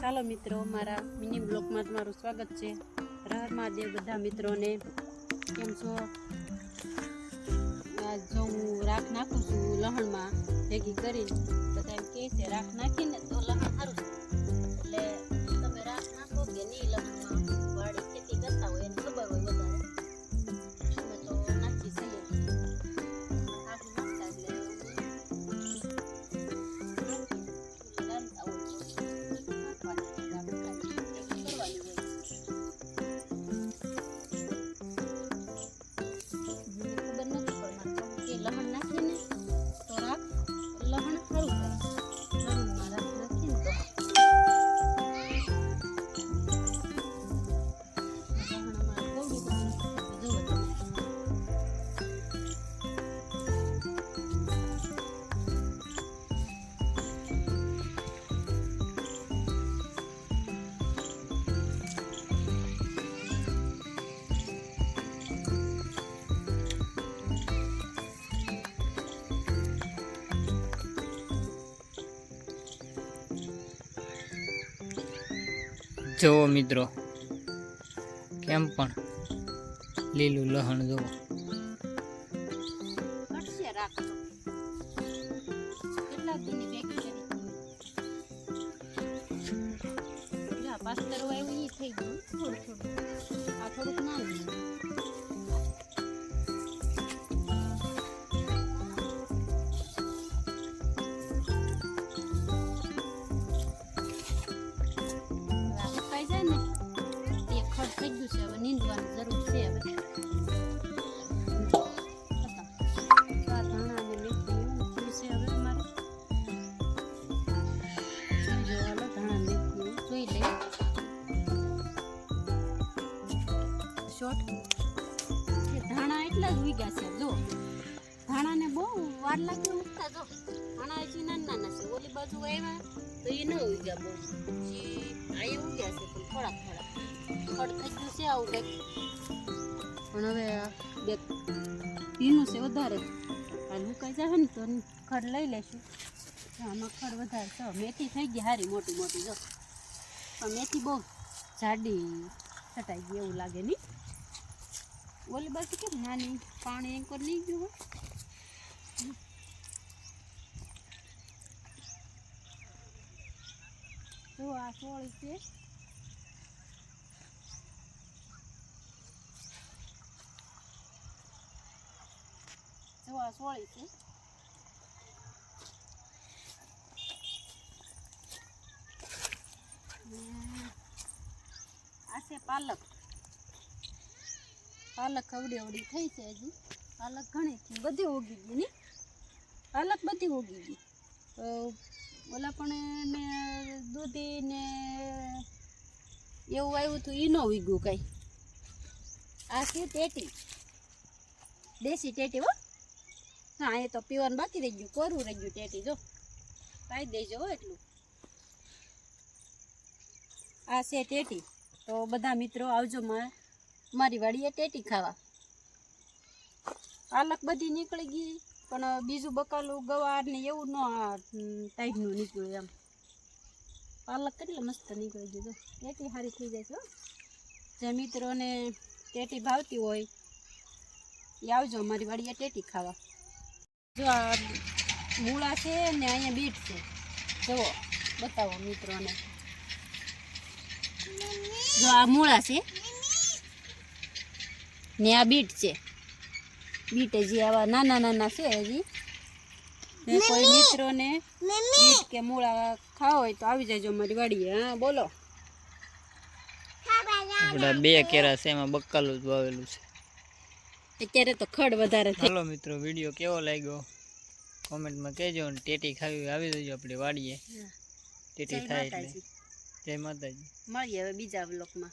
ચાલો મિત્રો, મારા મિની બ્લોગમાં તમારું સ્વાગત છે. રહર મહાદેવ બધા મિત્રોને, કેમ છો? જો હું રાખ નાખું છું લહણમાં, ભેગી કરી બધા એમ કહે છે, રાખ નાખીને તો લહણ સારું એટલે તમે રાખ નાખો કે નહીં જુઓ મિત્રો. કેમ પણ? લીલું લહણ જુઓ. પાસ કરવા ઈ થઈ ગયું. થોડું થોડું આ થોડુંક નાનું શોર્ટ ધાણા એટલા જ ઉગ્યા છે, જો. ધાણાને બહુ વાર લાગે ઉગતા જો. ધાણા હજી નાના નાના છે. ઓલી બાજુ આવ્યા તો એ ન ઉગ્યા બહુ પછી આ ઉગ્યા છે, પણ થોડાક થોડાક. ખડ થઈ ગયું છે આવું કંઈક. પણ હવે બે ભીનું છે વધારે. હાલ મુકાઈ જાય ને તો ખડ લઈ લેશું. આમાં ખડ વધારે છે. મેથી થઈ ગઈ સારી મોટી મોટી, જો. પણ મેથી બહુ જાડી છટાઈ ગઈ એવું લાગે નહીં. ઓલી બાજુ કેમ નાની પાણી એન્કર નહીં ગયું હોય? જો આ સોળી છે. જો સોળી છે. આ છે પાલક. પાલક અવડી અવડી થઈ છે હજી. પાલક ઘણી થઈ. બધી ઉગી ગઈ ને? પાલક બધી ઉગી ગઈ. ઓલા પણ ને દૂધી ને એવું આવ્યું હતું ઈનો ન ઉગ્યું કઈ. આ શું ટેટી? દેશી ટેટી હો? હા, એ તો પીવાનું બાકી રહી ગયું. કોરું રહી ગયું ટેટી, જો. પાઈ દેજો હો એટલું. આ છે ટેટી. તો બધા મિત્રો આવજો મા- મારી વાડીએ ટેટી ખાવા. પાલક બધી નીકળી ગઈ, પણ બીજું બકાલું ગવાર ને એવું ન ટાઈપનું નીકળ્યું એમ. પાલક કેટલી મસ્ત નીકળી ગયું ટેટી સારી થઈ જાય છે જે મિત્રોને ટેટી ભાવતી હોય, એ આવજો મારી વાડીએ ટેટી ખાવા. જો આ મૂળા છે ને અહીંયા બીટ છે. જુઓ, બતાવો મિત્રોને. જો આ મૂળા છે. ને આ બીટ છે. બીટ હજી આવા નાના નાના છે હજી. ને કોઈ મિત્રોને બીટ કે મૂળા ખાવા હોય તો આવી જાયજો મારી વાડીએ હા બોલો. આપણા બે કેરા છે એમાં બક્કાલું જ વાવેલું છે. અત્યારે તો ખડ વધારે ચાલો મિત્રો વીડિયો કેવો લાગ્યો? કોમેન્ટમાં કહેજો અને ટેટી ખાવી આવી જજો આપણે વાડીએ. ટેટી થાય એટલે. જય માતાજી. મળીએ હવે બીજા બ્લોકમાં